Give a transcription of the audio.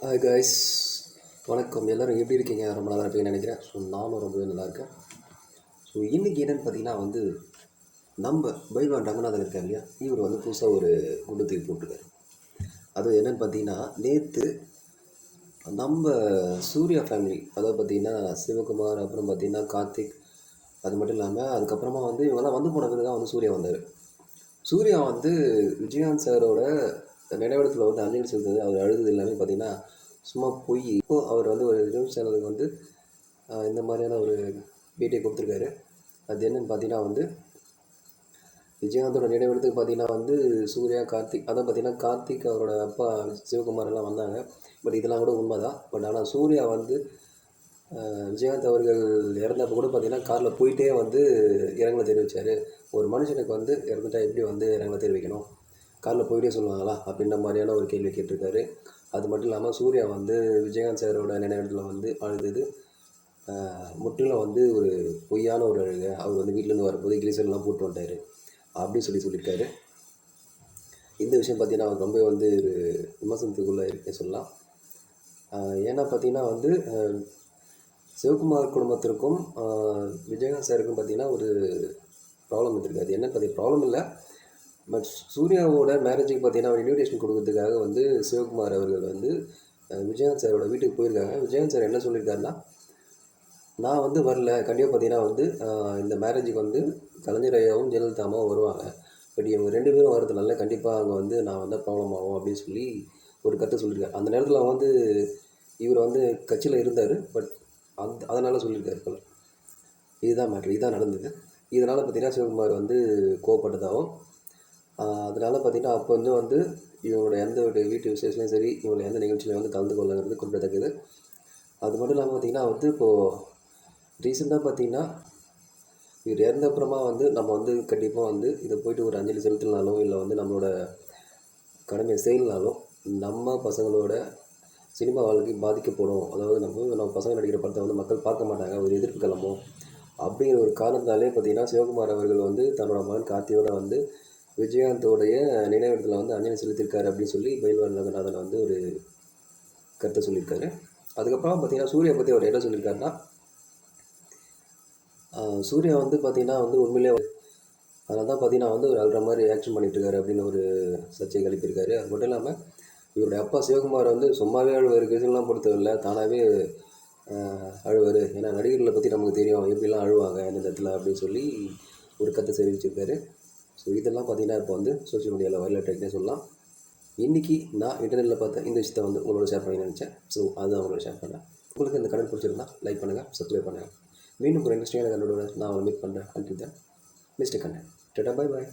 Hi guys வணக்கம். எல்லோரும் எப்படி இருக்கீங்க? ரொம்ப நல்லா இருப்பீங்கன்னு நினைக்கிறேன். ஸோ நானும் ரொம்பவே நல்லா இருக்கேன். ஸோ இன்றைக்கி என்னென்னு பார்த்தீங்கன்னா வந்து நம்ம பைல்வான் ரங்கநாதன் இருக்கார் இல்லையா? இவர் வந்து புதுசாக ஒரு குண்டு தூக்கி போட்டிருக்காரு. அது என்னென்னு பார்த்தீங்கன்னா நேற்று நம்ம சூர்யா ஃபேமிலி அதாவது பார்த்தீங்கன்னா சிவகுமார் அப்புறம் பார்த்தீங்கன்னா கார்த்திக் அது மட்டும் இல்லாமல் அதுக்கப்புறமா வந்து இவங்கெல்லாம் வந்து போன பிறகு தான் வந்து சூர்யா வந்தார். சூர்யா வந்து விஜயகாந்த் சாரோட நினைவிடத்தில் வந்து அஞ்சலி செலுத்துறது அவர் அழுது எல்லாமே பார்த்தீங்கன்னா சும்மா போய். இப்போ அவர் வந்து ஒரு நியூஸ் சேனலுக்கு வந்து இந்த மாதிரியான ஒரு பேட்டியை கொடுத்துருக்காரு. அது என்னன்னு பார்த்தீங்கன்னா வந்து விஜயகாந்தோட நினைவிடத்துக்கு பார்த்தீங்கன்னா வந்து சூர்யா கார்த்திக் அதான் பார்த்தீங்கன்னா கார்த்திக் அவரோட அப்பா சிவகுமார் எல்லாம் வந்தாங்க. பட் இதெல்லாம் கூட உண்மை தான் பட் ஆனால் சூர்யா வந்து விஜயகாந்த் அவர்கள் இறந்தப்போ கூட பார்த்தீங்கன்னா காரில் போயிட்டே வந்து இறங்கலை தெரிவித்தார் ஒரு மனுஷனுக்கு வந்து இறந்துட்டா எப்படி வந்து இறங்கலை தெரிவிக்கணும்? காலில் போயிட்டே சொல்லுவாங்களா? அப்படின்ற மாதிரியான ஒரு கேள்வி கேட்டிருக்காரு. அது மட்டும் இல்லாமல் சூர்யா வந்து விஜயகாந்த் சாரோட நினைவிடத்தில் வந்து அழுதது முற்றிலும் வந்து ஒரு பொய்யான ஒரு அழுகை. அவர் வந்து வீட்டிலேருந்து வரும்போது கிளீசர்லாம் போட்டு வந்தார் அப்படின்னு சொல்லி சொல்லியிருக்காரு. இந்த விஷயம் பார்த்தீங்கன்னா அவர் ரொம்ப வந்து ஒரு விமர்சனத்துக்குள்ளே இருக்க சொல்லலாம். ஏன்னா பார்த்தீங்கன்னா வந்து சிவகுமார் குடும்பத்திற்கும் விஜயகாந்த் சாருக்கும் பார்த்தீங்கன்னா ஒரு ப்ராப்ளம் இருக்காது என்ன பார்த்தீங்கன்னா ப்ராப்ளம் இல்லை. பட் சூர்யாவோட மேரேஜுக்கு பார்த்தீங்கன்னா அவர் இன்விடேஷன் கொடுக்கறதுக்காக வந்து சிவகுமார் அவர்கள் வந்து விஜயகாந்த் சாரோட வீட்டுக்கு போயிருக்காங்க. விஜயகாந்த் சார் என்ன சொல்லியிருக்காருன்னா நான் வந்து வரல. கண்டிப்பாக பார்த்தீங்கன்னா வந்து இந்த மேரேஜுக்கு வந்து கலைஞர் ஐயாவும் வருவாங்க. பட் இவங்க ரெண்டு பேரும் வரதுனால கண்டிப்பாக அங்கே வந்து நான் வந்தால் ப்ராப்ளம் ஆகும் அப்படின்னு சொல்லி ஒரு கருத்தை சொல்லியிருக்காரு. அந்த நேரத்தில் வந்து இவர் வந்து கட்சியில் இருந்தார். பட் அந்த அதனால் சொல்லியிருக்காரு போல. இதுதான் மேட்ரு இதுதான் நடந்தது. இதனால் பார்த்தீங்கன்னா சிவகுமார் வந்து கோவப்பட்டதாகவும் அதனால் பார்த்திங்கன்னா அப்போ வந்து வந்து இவங்களோட எந்த ஒரு வீட்டு விசேஷத்துலையும் சரி இவங்களோட எந்த நிகழ்ச்சியிலையும் வந்து கலந்து கொள்ளங்கிறது குறிப்பிடத்தக்கது. அது மட்டும் இல்லாமல் பார்த்தீங்கன்னா வந்து இப்போது ரீசெண்டாக பார்த்திங்கன்னா இவர் இறந்த அப்புறமா வந்து நம்ம வந்து கண்டிப்பாக வந்து இதை போயிட்டு ஒரு அஞ்சலி செலுத்தினாலும் இல்லை வந்து நம்மளோட கடமையை செய்யலனாலும் நம்ம பசங்களோட சினிமா வாழ்க்கை பாதிக்கப்படும். அதாவது நம்ம நம்ம பசங்க நடிக்கிற படத்தை வந்து மக்கள் பார்க்க மாட்டாங்க ஒரு எதிர்ப்பு கிளம்பும். அப்படிங்கிற ஒரு காரணத்தாலே பார்த்தீங்கன்னா சிவகுமார் அவர்கள் வந்து தன்னோட மகன் கார்த்தியோட வந்து விஜயகாந்தோடைய நினைவிடத்தில் வந்து அஞ்சலி செலுத்தியிருக்காரு அப்படின்னு சொல்லி பயில்வான் ரங்கநாதன் வந்து ஒரு கருத்தை சொல்லியிருக்காரு. அதுக்கப்புறம் பார்த்தீங்கன்னா சூர்யா பற்றி அவர் என்ன சொல்லியிருக்காருன்னா சூர்யா வந்து பார்த்தீங்கன்னா வந்து உண்மையிலே அதனால தான் பார்த்தீங்கன்னா வந்து ஒரு அல்ற மாதிரி ஆக்ஷன் பண்ணிட்டுருக்காரு அப்படின்னு ஒரு சர்ச்சை கழிப்பிருக்காரு. அது மட்டும் இல்லாமல் இவருடைய அப்பா சிவகுமார் வந்து சும்மாவே அழுவார் கேசுலாம் பொறுத்தவரில்லை தானாகவே அழுவார். ஏன்னா நடிகர்களை பற்றி நமக்கு தெரியும் எப்படிலாம் அழுவாங்க எந்த இடத்துல அப்படின்னு சொல்லி ஒரு கருத்தை தெரிவிச்சிருக்காரு. ஸோ இதெல்லாம் பார்த்தீங்கன்னா இப்போ வந்து சோஷியல் மீடியாவில் வைரல் டைப்னே சொல்லலாம். இன்றைக்கி நான் இன்டர்நெட்டில் பார்த்த இந்த விஷயத்தை வந்து உங்களோட ஷேர் பண்ணி நினச்சேன். ஸோ அதுதான் உங்களோட ஷேர் பண்ணேன். உங்களுக்கு இந்த கடன் பிடிச்சிருந்தா லைக் பண்ணுங்கள் சப்ஸ்கிரைப் பண்ணுங்கள் மீண்டும் ஒரு இன்ட்ரெஸ்டிங்கான கண்டோட நான் மீட் பண்ணுறேன் அன்டில் தான் மிஸ்டேக் கண்டேன் டேட்டா பை பாய்